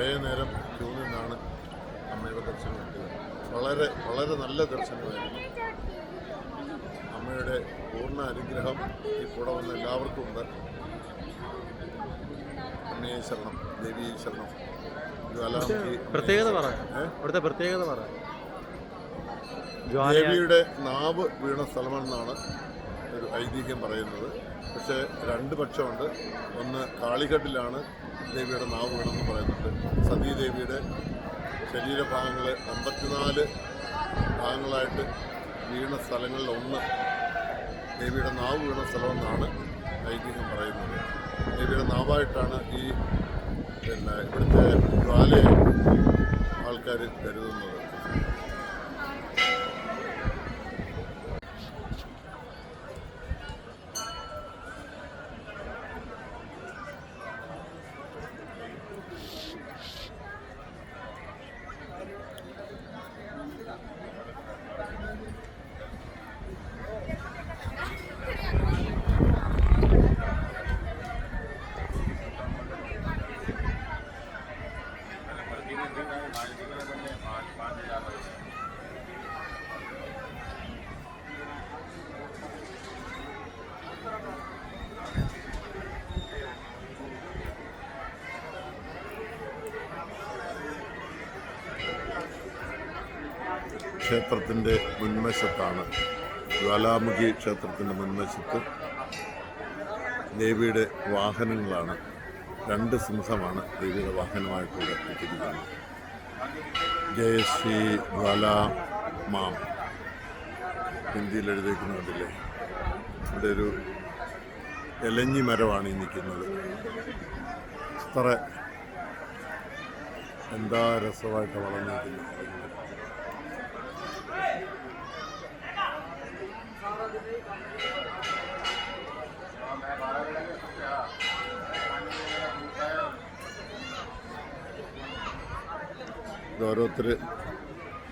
കുറേ നേരം ക്യൂ നിന്നാണ് അമ്മയുടെ ദർശനം കിട്ടിയത്. വളരെ വളരെ നല്ല ദർശനമായിരുന്നു. അമ്മയുടെ പൂർണ അനുഗ്രഹം ഈ കൂടെ വന്ന എല്ലാവർക്കും ഉണ്ട്. അമ്മയെ ശരണം ദേവിയെ ശരണം. പ്രത്യേകത പറയാം? ഇവിടുത്തെ പ്രത്യേകത പറയാം ദേവിയുടെ നാവ് വീണ സ്ഥലമെന്നാണ് ഒരു ഐതിഹ്യം പറയുന്നത്. പക്ഷേ രണ്ട് പക്ഷമുണ്ട്. ഒന്ന് കാളിഘട്ടിലാണ് ദേവിയുടെ നാവ് വീണെന്ന് പറയുന്നുണ്ട് സതീദേവിയുടെ ശരീരഭാഗങ്ങൾ അമ്പത്തിനാല് ഭാഗങ്ങളായിട്ട് വീണ സ്ഥലങ്ങളിൽ ഒന്ന് ദേവിയുടെ നാവ് വീണ സ്ഥലമെന്നാണ് ഐതിഹ്യം പറയുന്നത്. ദേവിയുടെ നാവായിട്ടാണ് ഈ പിന്നെ ഇവിടുത്തെ ജ്വാലയെ ആൾക്കാർ കരുതുന്നത്. ക്ഷേത്രത്തിന്റെ മുൻവശത്താണ് ജ്വാലാമുഖി ക്ഷേത്രത്തിന്റെ മുൻവശത്ത് ദേവിയുടെ വാഹനങ്ങളാണ് രണ്ട് സിംഹമാണ് ദേവിയുടെ വാഹനമായിട്ടൂടെ എത്തിയിരിക്കുന്നത്. ജയശ്രീ ജ്വാല മാം. ഹിന്ദിയിൽ എഴുതിയിരിക്കുന്നുണ്ടല്ലേ ഇവിടെ ഒരു എലഞ്ഞി മരമാണ് ഈ നിൽക്കുന്നത്. അത്ര എന്താ രസമായിട്ട് വളർന്നിരിക്കുന്നത്? ഇത് ഓരോരുത്തർ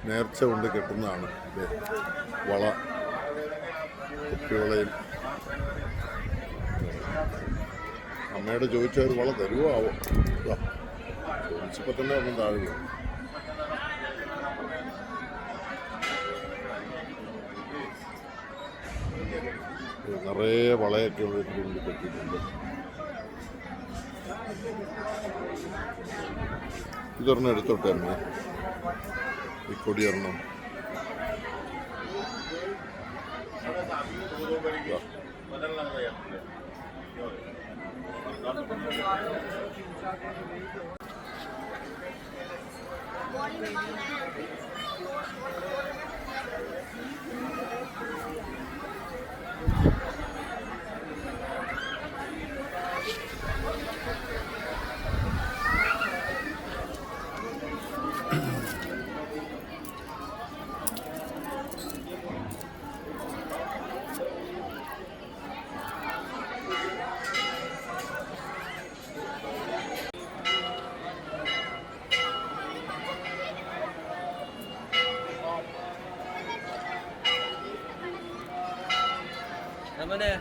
നേർച്ച കൊണ്ട് കെട്ടുന്നതാണ് വള കുപ്പിവളയും അമ്മയോട് ചോദിച്ചാൽ ഒരു വള തരുമോ ആവോ ചോദിച്ചപ്പോൾ തന്നെ ഒന്നും താഴെ നിറയെ വളയൊക്കെ ഓരോരുത്തർ കൊണ്ട് ഇതൊരെണ്ണം എടുത്തോട്ടെ അമ്മ ഈ കൊടിയൊരെണ്ണം ഇതാ. നമ്മനെ